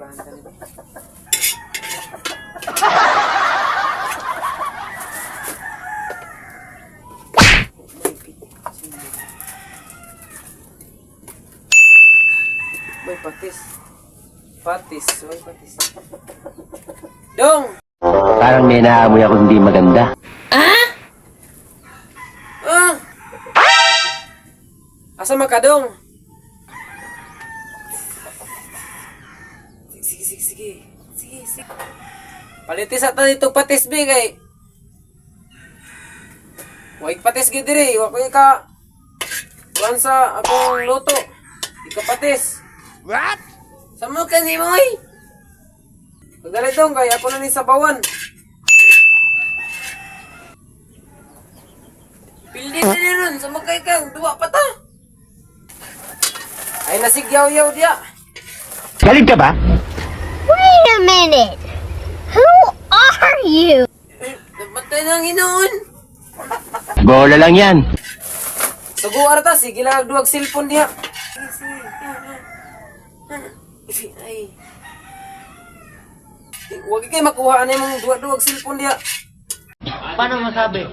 Ipahan ka nito. Boy, patis. Patis. Boy, patis. Dong! Parang may naamoy ako hindi maganda. Ah! Asa man ka, Dong? Sige, sige, sige. Sige, sige. Palitis ata dito patis, be, kay. Huwag patis gid diri. Huwag ko ka. Kuhan sa akong luto. Ika patis. What? Samo ka ni mo, eh. Pagdali dong, kay ako na ni sabawan. Pildi na ni ron, sama kay kang duwa pa ta. Ay nasigyaw-yaw diya. Galing ka ba? Minute. Who are you? Nabatay na ang inoon. Bola lang yan. Sugo arata, sige lang duwag cellphone sige, Ay. Huwag kayo makuha na yung duwag-duwag cellphone diya. Paano masabi?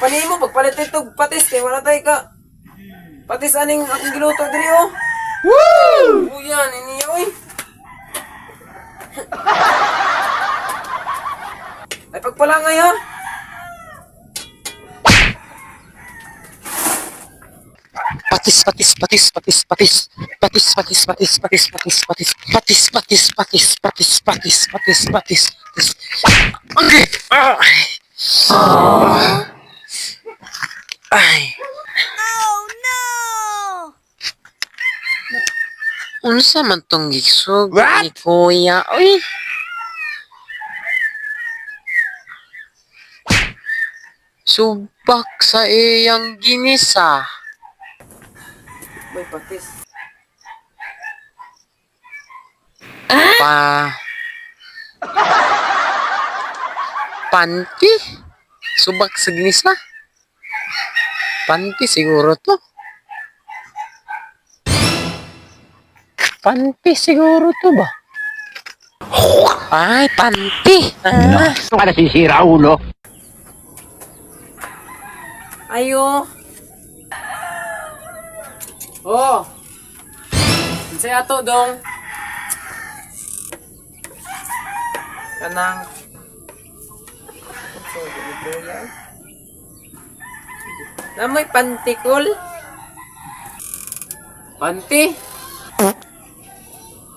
Pani mo, pagpalit ito, patis, kay wala tayo ka. Patis aning akong giluto diri oh. Woo! Uyan, ini oy. Pagpala ngayon. patis patis patis patis patis. Patis patis patis patis patis patis. Patis patis patis patis patis patis patis. Patis okay ay. Oh no! unsa man tong gisog ni kuya? Oy subak sa iyang ginisa. May patis. pa. Panty? Subak sa ginisa? Panty siguro to. Panty siguro to ba? Ay panty. Ah. Ano ka nasisira, ulo? Ayo. Oh. Unsay ato dong? Kanang dito. Namoy pantikol. Panti.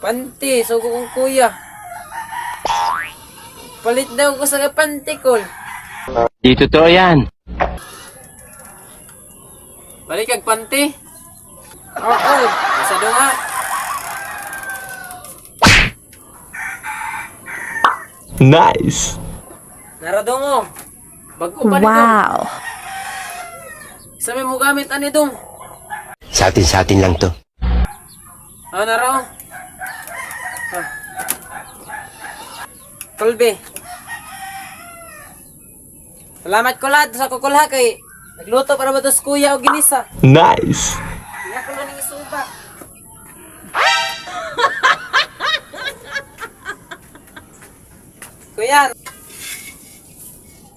Panti, sugo kong kuya. Palit daw ko sa pantikol. Di totoo yan. Balik kag panty. Oo, oh, Isa doon nga. Nice. Naradong mo. Bago pa. Wow. Sa may mo gamit ani dong. Sa atin, sa atin lang to. Ah, naro. Ah. Kulbe. Salamat ko lahat sa kukulha kay nagluto para ba to sa kuya o ginisa. Nice. Ako na ning isuba. kuya.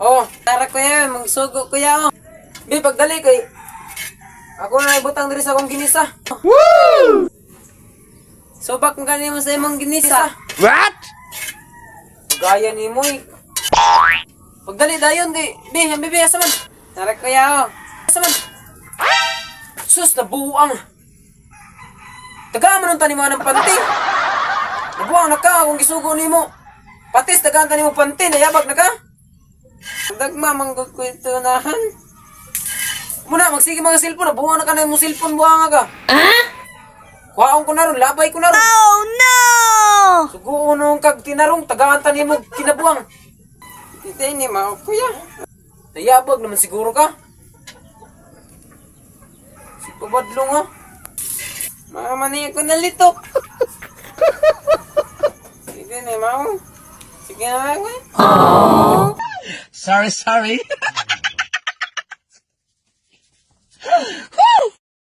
Oh, tara kuya, magsugo kuya oh. Bi, pagdali kay ako na ibutang diri sa akong ginisa. Woo! Subak mo kanimo sa imong ginisa. what Gaya ni mo eh. Pagdali dayon di. Bi, ang bibi asa man. Tara kuya oh. Asa man. Sus, nabuang. Tagaan man ang tanimo ng panty. Nabuang na ka kung gisugo nimo. Patis tagaan ka nimo panty, nayabag na ka. Dagma manggod ko ito nahan. Muna, magsige mga cellphone, nabuang na ka na yung cellphone, buang ka. Ah? Kuhaon ko na ron, labay ko na ron. Oh no! Suguon nung kag tinarong, tagaan ta nimo kinabuang. Hindi ni mao kuya. Nayabag naman siguro ka. Si pabadlong ha. Mama niya ko nalitok. Sige ni mao. Sige na lang eh. sorry sorry